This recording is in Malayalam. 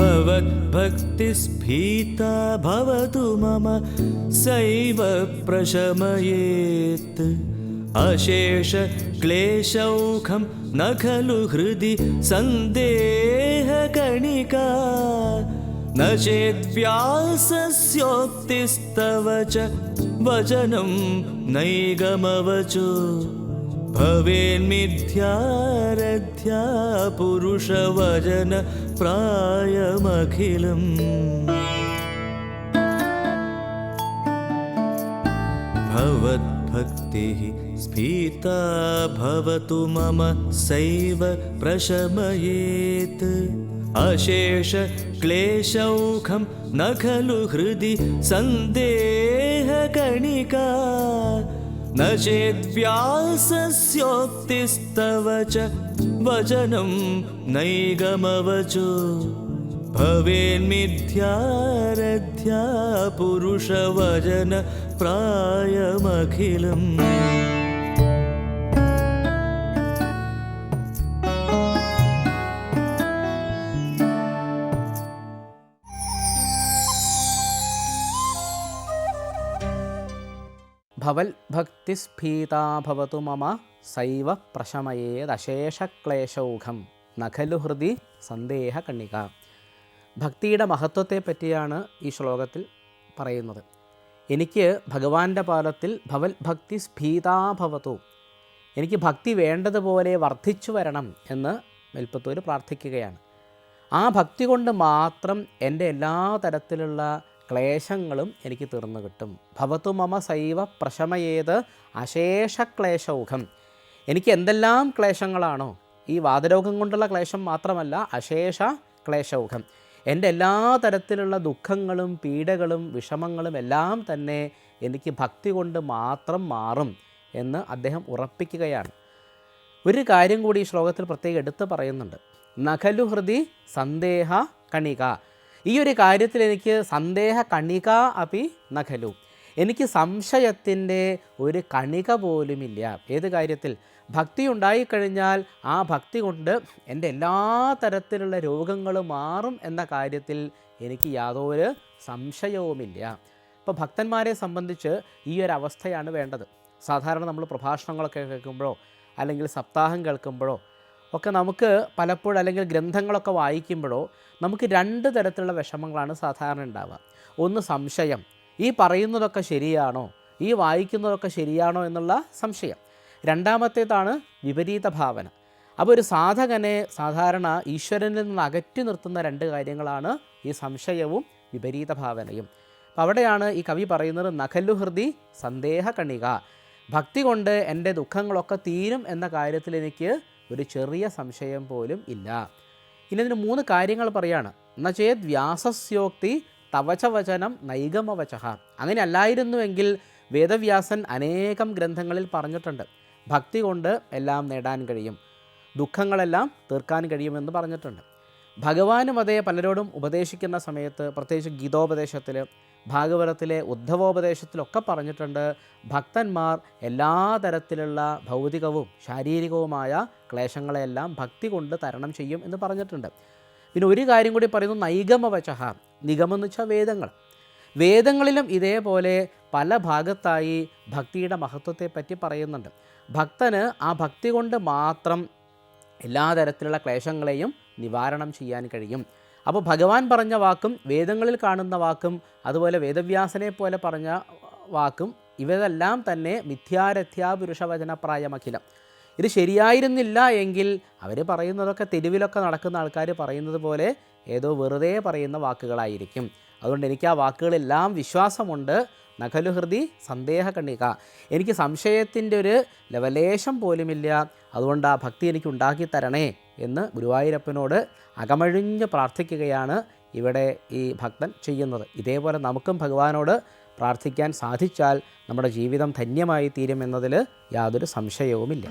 भवद्भक्तिस्फीता भवतु मम सैव प्रशमयेत्। अशेष क्लेशौखं न खलु हृदि सन्देहकणिका। न चेद्व्यासस्योक्तिस्तव च वचनं नैगमवचो भवेन्मिथ्यारध्या पुरुषवचन प्रायमखिलम्। भवद्भक्तिः स्फीता भवतु मम सैव प्रशमयेत्। अशेष क्लेशौखं न खलु हृदि सन्देहकणिका न चेद्व्यासस्योक्तिस्तव च वचनं नैगमवचो। भवेन्मिथ्यारध्या पुरुषवचन प्रायमखिलम् ഭവൽ ഭക്തിസ്ഫീതാ ഭവതു മമ സൈവ പ്രശമയേദശേഷക്ലേശൗഖം നഖലു ഹൃദി സന്ദേഹ കണ്ണിക ഭക്തിയുടെ മഹത്വത്തെ പറ്റിയാണ് ഈ ശ്ലോകത്തിൽ പറയുന്നത്. എനിക്ക് ഭഗവാന്റെ പാദത്തിൽ ഭവൽ ഭക്തി ഭവതു എനിക്ക് ഭക്തി വേണ്ടതുപോലെ വർദ്ധിച്ചു വരണം എന്ന് മെൽപ്പത്തൂർ പ്രാർത്ഥിക്കുകയാണ്. ആ ഭക്തി കൊണ്ട് മാത്രം എന്റെ എല്ലാ തരത്തിലുള്ള ക്ലേശങ്ങളും എനിക്ക് തീർന്നു കിട്ടും. ഭവത്തു മമ സൈവ പ്രശമയേത് അശേഷ ക്ലേശൗഖം എനിക്ക് എന്തെല്ലാം ക്ലേശങ്ങളാണോ? ഈ വാതരോഗം കൊണ്ടുള്ള ക്ലേശം മാത്രമല്ല അശേഷ ക്ലേശൗഖം എന്റെ എല്ലാ തരത്തിലുള്ള ദുഃഖങ്ങളും പീഡകളും വിഷമങ്ങളും എല്ലാം തന്നെ എനിക്ക് ഭക്തി കൊണ്ട് മാത്രം മാറും എന്ന് അദ്ദേഹം ഉറപ്പിക്കുകയാണ്. ഒരു കാര്യം കൂടി ഈ ശ്ലോകത്തിൽ പ്രത്യേകം എടുത്ത് പറയുന്നുണ്ട്. നഖലു ഹൃദി സന്ദേഹ കണിക. ഈ ഒരു കാര്യത്തിൽ എനിക്ക് സന്ദേഹ കണിക അപി നഖലു. എനിക്ക് സംശയത്തിന്റെ ഒരു കണിക പോലുമില്ല. ഏത് കാര്യത്തിൽ? ഭക്തി ഉണ്ടായിക്കഴിഞ്ഞാൽ ആ ഭക്തി കൊണ്ട് എന്റെ എല്ലാ തരത്തിലുള്ള രോഗങ്ങളും മാറും എന്ന കാര്യത്തിൽ എനിക്ക് യാതൊരു സംശയവുമില്ല. അപ്പോൾ ഭക്തന്മാരെ സംബന്ധിച്ച് ഈ ഒരു അവസ്ഥയാണ് വേണ്ടത്. സാധാരണ നമ്മൾ പ്രഭാഷണങ്ങളൊക്കെ കേൾക്കുമ്പോഴോ അല്ലെങ്കിൽ സപ്താഹം കേൾക്കുമ്പോഴോ ഒക്കെ നമുക്ക് പലപ്പോഴും അല്ലെങ്കിൽ ഗ്രന്ഥങ്ങളൊക്കെ വായിക്കുമ്പോഴോ നമുക്ക് രണ്ട് തരത്തിലുള്ള വിഷമങ്ങളാണ് സാധാരണ ഉണ്ടാവുക. ഒന്ന് സംശയം. ഈ പറയുന്നതൊക്കെ ശരിയാണോ? ഈ വായിക്കുന്നതൊക്കെ ശരിയാണോ എന്നുള്ള സംശയം. രണ്ടാമത്തേതാണ് വിപരീത ഭാവന. അപ്പോൾ ഒരു സാധകനെ സാധാരണ ഈശ്വരനിൽ നിന്ന് അകറ്റി നിർത്തുന്ന രണ്ട് കാര്യങ്ങളാണ് ഈ സംശയവും വിപരീത ഭാവനയും. അപ്പോൾ അവിടെയാണ് ഈ കവി പറയുന്നത് നഖല്ലു ഹൃദി സന്ദേഹ കണിക. ഭക്തി കൊണ്ട് എന്റെ ദുഃഖങ്ങളൊക്കെ തീരും എന്ന കാര്യത്തിൽ എനിക്ക് ഒരു ചെറിയ സംശയം പോലും ഇല്ല. ഇനി ഇതിന് മൂന്ന് കാര്യങ്ങൾ പറയാണ്. ചേത് വ്യാസസ്യോക്തി തവചവചനം നൈഗമവചഹ. അങ്ങനെ അല്ലായിരുന്നുവെങ്കിൽ വേദവ്യാസൻ അനേകം ഗ്രന്ഥങ്ങളിൽ പറഞ്ഞിട്ടുണ്ട്. ഭക്തി കൊണ്ട് എല്ലാം നേടാൻ കഴിയും. ദുഃഖങ്ങളെല്ലാം തീർക്കാൻ കഴിയുമെന്ന് പറഞ്ഞിട്ടുണ്ട്. ഭഗവാനും അതേ പലരോടും ഉപദേശിക്കുന്ന സമയത്ത് പ്രത്യേകിച്ച് ഗീതോപദേശത്തിൽ ഭാഗവതത്തിലെ ഉദ്ധവോപദേശത്തിലൊക്കെ പറഞ്ഞിട്ടുണ്ട് ഭക്തന്മാർ എല്ലാ തരത്തിലുള്ള ഭൗതികവും ശാരീരികവുമായ ക്ലേശങ്ങളെല്ലാം ഭക്തി കൊണ്ട് തരണം ചെയ്യും എന്ന് പറഞ്ഞിട്ടുണ്ട്. പിന്നെ ഒരു കാര്യം കൂടി പറയുന്നു നൈഗമവചഹ നിഗമം എന്ന് വെച്ചാൽ വേദങ്ങൾ. വേദങ്ങളിലും ഇതേപോലെ പല ഭാഗത്തായി ഭക്തിയുടെ മഹത്വത്തെ പറ്റി പറയുന്നുണ്ട്. ഭക്തന് ആ ഭക്തി കൊണ്ട് മാത്രം എല്ലാ തരത്തിലുള്ള ക്ലേശങ്ങളെയും നിവാരണം ചെയ്യാൻ കഴിയും. അപ്പോൾ ഭഗവാൻ പറഞ്ഞ വാക്കും വേദങ്ങളിൽ കാണുന്ന വാക്കും അതുപോലെ വേദവ്യാസനെ പോലെ പറഞ്ഞ വാക്കും ഇവരെല്ലാം തന്നെ മിഥ്യാരഥ്യാ പുരുഷവചനപ്രായമഖിലം ഇത് ശരിയായിരുന്നില്ല എങ്കിൽ അവർ പറയുന്നതൊക്കെ തെരുവിലൊക്കെ നടക്കുന്ന ആൾക്കാർ പറയുന്നത് പോലെ ഏതോ വെറുതെ പറയുന്ന വാക്കുകളായിരിക്കും. അതുകൊണ്ട് എനിക്ക് ആ വാക്കുകളെല്ലാം വിശ്വാസമുണ്ട്. നഖലുഹൃതി സന്ദേഹ കണ്ണിക എനിക്ക് സംശയത്തിന്റെ ഒരു ലവലേശം പോലുമില്ല. അതുകൊണ്ട് ആ ഭക്തി എനിക്ക് ഉണ്ടാക്കി തരണേ എന്ന് ഗുരുവായൂരപ്പനോട് അകമഴിഞ്ഞ് പ്രാർത്ഥിക്കുകയാണ് ഇവിടെ ഈ ഭക്തൻ ചെയ്യുന്നത്. ഇതേപോലെ നമുക്കും ഭഗവാനോട് പ്രാർത്ഥിക്കാൻ സാധിച്ചാൽ നമ്മുടെ ജീവിതം ധന്യമായി തീരുമെന്നതിൽ യാതൊരു സംശയവുമില്ല.